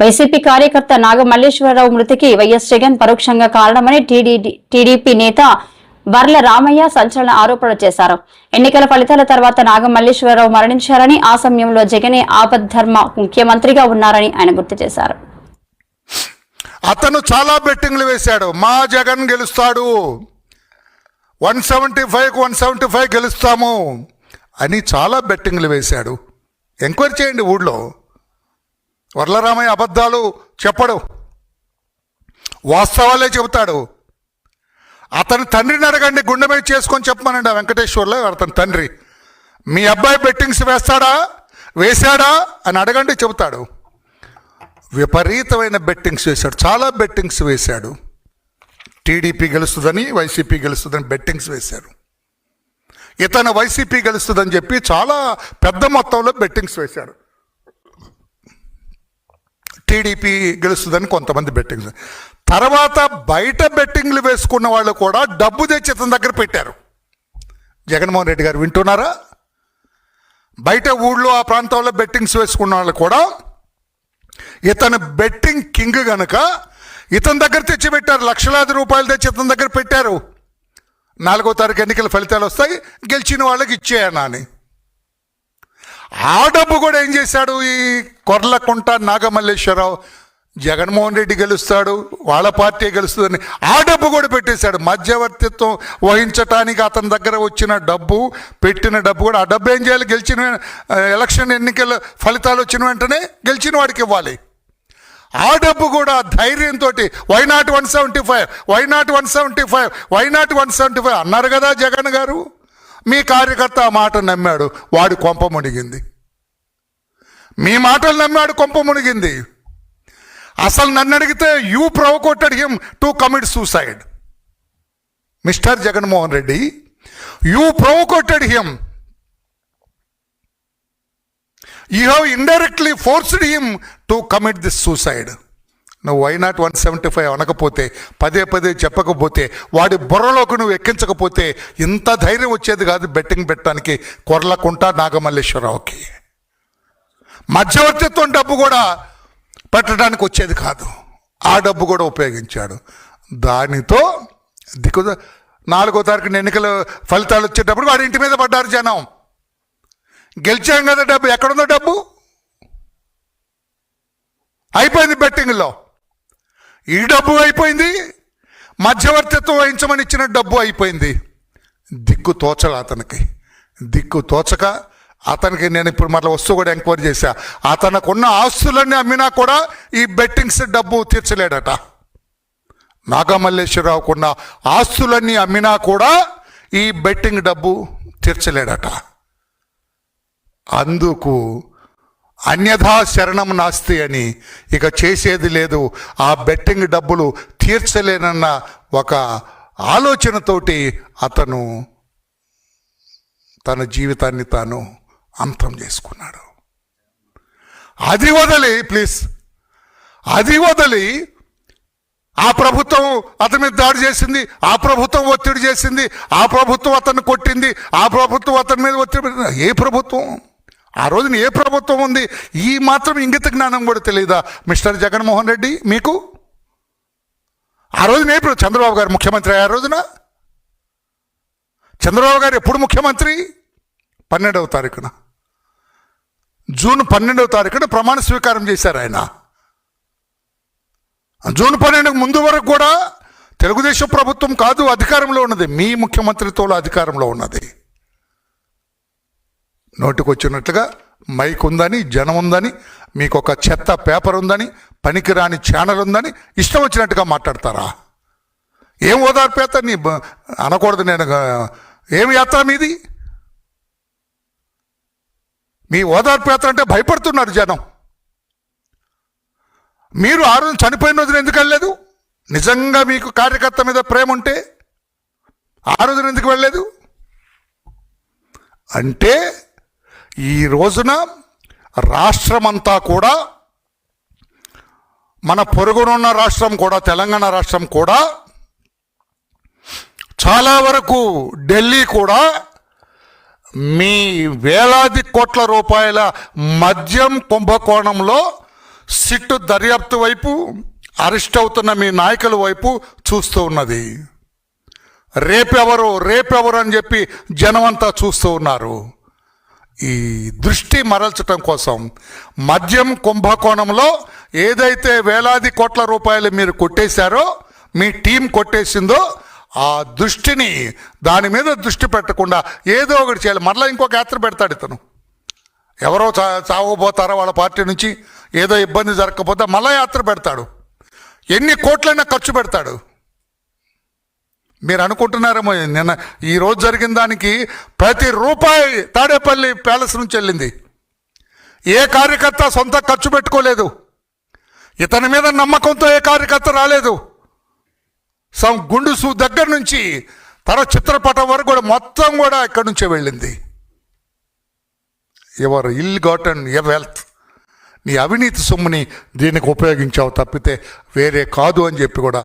YCP కార్యకర్త నాగమల్లేశ్వరరావు మృతికి YS Jagan పరోక్షంగా కారణమని టీడీ- టీడీపీ నేత వర్ల రామయ్య సంచలన ఆరోపణలు చేశారు. ఎన్నికల ఫలితాల తర్వాత నాగమల్లేశ్వరరావు మరణించారని ఆ సమయంలో జగనే ఆపద్ధర్మ ముఖ్యమంత్రిగా ఉన్నారని ఆయన గుర్తు చేశారు. అతను చాలా బెట్టింగ్లు వేశాడు. మా జగన్ గెలుస్తాడు. One seventy five one seventy five గెలుస్తాము అని చాలా బెట్టింగ్లు వేశాడు. ఎంక్వైరీ చేయండి ఊళ్ళో. వరలరామయ్య అబద్ధాలు చెప్పడు. వాస్తవాలే చెబుతాడు. అతని తండ్రిని అడగండి గుండె మీద చేసుకొని చెప్పమనండి ఆ వెంకటేశ్వర్లో అతని తండ్రి. మీ అబ్బాయి బెట్టింగ్స్ వేస్తాడా? వేశాడా? అని అడగండి చెబుతాడు. విపరీతమైన బెట్టింగ్స్ వేశాడు. చాలా బెట్టింగ్స్ వేశాడు. టీడీపీ గెలుస్తుందని వైసీపీ గెలుస్తుందని బెట్టింగ్స్ వేశాడు. ఇతను వైసీపీ గెలుస్తుందని చెప్పి చాలా పెద్ద మొత్తంలో బెట్టింగ్స్ వేశాడు. టీడీపీ గెలుస్తుందని కొంతమంది బెట్టింగ్స్ తర్వాత బయట బెట్టింగ్లు వేసుకున్న వాళ్ళు కూడా డబ్బు తెచ్చి ఇతని దగ్గర పెట్టారు. జగన్మోహన్ రెడ్డి గారు వింటున్నారా? బయట ఊళ్ళో ఆ ప్రాంతంలో బెట్టింగ్స్ వేసుకున్న వాళ్ళు కూడా ఇతను బెట్టింగ్ కింగ్ గనుక ఇతని దగ్గర తెచ్చి పెట్టారు. లక్షలాది రూపాయలు తెచ్చి ఇతని దగ్గర పెట్టారు. నాలుగో తారీఖు ఎన్నికల ఫలితాలు వస్తాయి. గెలిచిన వాళ్ళకి ఇచ్చేయనా అని. ఆ డబ్బు కూడా ఏం చేశాడు? ఈ కొర్లకుంట నాగమల్లేశ్వరరావు జగన్మోహన్ రెడ్డి గెలుస్తాడు వాళ్ళ పార్టీ గెలుస్తుందని ఆ డబ్బు కూడా పెట్టేశాడు. మధ్యవర్తిత్వం వహించటానికి అతని దగ్గర వచ్చిన డబ్బు పెట్టిన డబ్బు కూడా ఆ డబ్బు ఏం చేయాలి? గెలిచిన ఎలక్షన్ ఎన్నికల ఫలితాలు వచ్చిన వెంటనే గెలిచిన వాడికి ఇవ్వాలి. ఆ డబ్బు కూడా ధైర్యంతో why not one seventy five why not one seventy five why not one seventy five అన్నారు కదా జగన్ గారు. మీ కార్యకర్త ఆ మాట నమ్మాడు వాడి కొంప మునిగింది. మీ మాటలు నమ్మాడు కొంప మునిగింది. అసలు నన్ను అడిగితే you provoked him to commit suicide. Mister Jaganmohan Reddy you provoked him. You have indirectly forced him to commit this suicide. నువ్వు why not one seventy five అనకపోతే పదే పదే చెప్పకపోతే వాడి బుర్రలోకి నువ్వు ఎక్కించకపోతే ఇంత ధైర్యం వచ్చేది కాదు బెట్టింగ్ పెట్టడానికి కొర్లకుంట నాగమల్లేశ్వరరావుకి. మధ్యవర్తిత్వం డబ్బు కూడా పెట్టడానికి వచ్చేది కాదు. ఆ డబ్బు కూడా ఉపయోగించాడు. దానితో దిక్కు నాలుగో తారీఖున ఎన్నికల ఫలితాలు వచ్చేటప్పుడు వాడి ఇంటి మీద పడ్డారు జనం. గెలిచాం కదా డబ్బు ఎక్కడుందో డబ్బు? అయిపోయింది ఈ డబ్బు అయిపోయింది. మధ్యవర్తిత్వం వహించమని ఇచ్చిన డబ్బు అయిపోయింది. దిక్కు తోచల అతనికి. దిక్కు తోచక అతనికి నేను ఇప్పుడు మళ్ళీ వస్తువు కూడా ఎంక్వైరీ చేశా. అతనకున్న ఆస్తులన్నీ అమ్మినా కూడా ఈ బెట్టింగ్స్ డబ్బు తీర్చలేడట. నాగమల్లేశ్వరరావుకున్న ఆస్తులన్నీ అమ్మినా కూడా ఈ బెట్టింగ్ డబ్బు తీర్చలేడట. అందుకు అన్యథా శరణం నాస్తి అని ఇక చేసేది లేదు. ఆ బెట్టింగ్ డబ్బులు తీర్చలేనన్న ఒక ఆలోచనతోటి అతను తన జీవితాన్ని తాను అంతం చేసుకున్నాడు. అది వదిలి ప్లీజ్. అది వదిలి ఆ ప్రభుత్వం అతని మీద దాడి చేసింది ఆ ప్రభుత్వం ఒత్తిడి చేసింది ఆ ప్రభుత్వం అతన్ని కొట్టింది ఆ ప్రభుత్వం అతని మీద ఒత్తిడి ఏ ప్రభుత్వం? ఆ రోజున ఏ ప్రభుత్వం ఉంది? ఈ మాత్రం ఇంగిత జ్ఞానం కూడా తెలియదా మిస్టర్ జగన్మోహన్ రెడ్డి మీకు? ఆ రోజున ఏ చంద్రబాబు గారు ముఖ్యమంత్రి ఆ రోజున? చంద్రబాబు గారు ఎప్పుడు ముఖ్యమంత్రి? పన్నెండవ తారీఖున. జూన్ పన్నెండవ తారీఖున ప్రమాణ స్వీకారం చేశారు ఆయన. జూన్ పన్నెండుకు ముందు వరకు కూడా తెలుగుదేశం ప్రభుత్వం కాదు అధికారంలో ఉన్నది. మీ ముఖ్యమంత్రితో అధికారంలో ఉన్నది. నోటికొచ్చినట్లుగా మైక్ ఉందని జనం ఉందని మీకు ఒక చెత్త పేపర్ ఉందని పనికిరాని ఛానల్ ఉందని ఇష్టం వచ్చినట్టుగా మాట్లాడతారా? ఏం ఓదార్పేత నీ అనకూడదు నేను ఏమి యాత్ర మీది? మీ ఓదార్పేత అంటే భయపడుతున్నారు జనం. మీరు ఆ రోజు చనిపోయిన రోజున ఎందుకు వెళ్ళలేదు? నిజంగా మీకు కార్యకర్త మీద ప్రేమ ఉంటే ఆ రోజున ఎందుకు వెళ్ళలేదు? అంటే ఈ రోజున రాష్ట్రమంతా కూడా మన పొరుగునున్న రాష్ట్రం కూడా తెలంగాణ రాష్ట్రం కూడా చాలా వరకు ఢిల్లీ కూడా మీ వేలాది కోట్ల రూపాయల మద్యం కుంభకోణంలో సిట్టు దర్యాప్తు వైపు అరెస్ట్ అవుతున్న మీ నాయకుల వైపు చూస్తూ ఉన్నది. రేపెవరు రేపెవరు అని చెప్పి జనమంతా చూస్తూ ఉన్నారు. ఈ దృష్టి మరల్చటం కోసం మద్యం కుంభకోణంలో ఏదైతే వేలాది కోట్ల రూపాయలు మీరు కొట్టేశారో మీ టీం కొట్టేసిందో ఆ దృష్టిని దాని మీద దృష్టి పెట్టకుండా ఏదో ఒకటి చేయాలి. మరలా ఇంకొక యాత్ర పెడతాడు ఇతను. ఎవరో చా చావబోతారో వాళ్ళ పార్టీ నుంచి ఏదో ఇబ్బంది జరగకపోతే మళ్ళా యాత్ర పెడతాడు. ఎన్ని కోట్లైనా ఖర్చు పెడతాడు. మీరు అనుకుంటున్నారేమో నిన్న ఈరోజు జరిగిన దానికి ప్రతి రూపాయి తాడేపల్లి ప్యాలెస్ నుంచి వెళ్ళింది. ఏ కార్యకర్త సొంత ఖర్చు పెట్టుకోలేదు. ఇతని మీద నమ్మకంతో ఏ కార్యకర్త రాలేదు. సం గుండు సూ దగ్గర నుంచి తన చిత్రపటం వరకు కూడా మొత్తం కూడా ఇక్కడి నుంచే వెళ్ళింది. ఎవరు ఇల్ గాటన్ ఎ వెల్త్. నీ అవినీతి సొమ్ముని దీనికి ఉపయోగించావు తప్పితే వేరే కాదు అని చెప్పి కూడా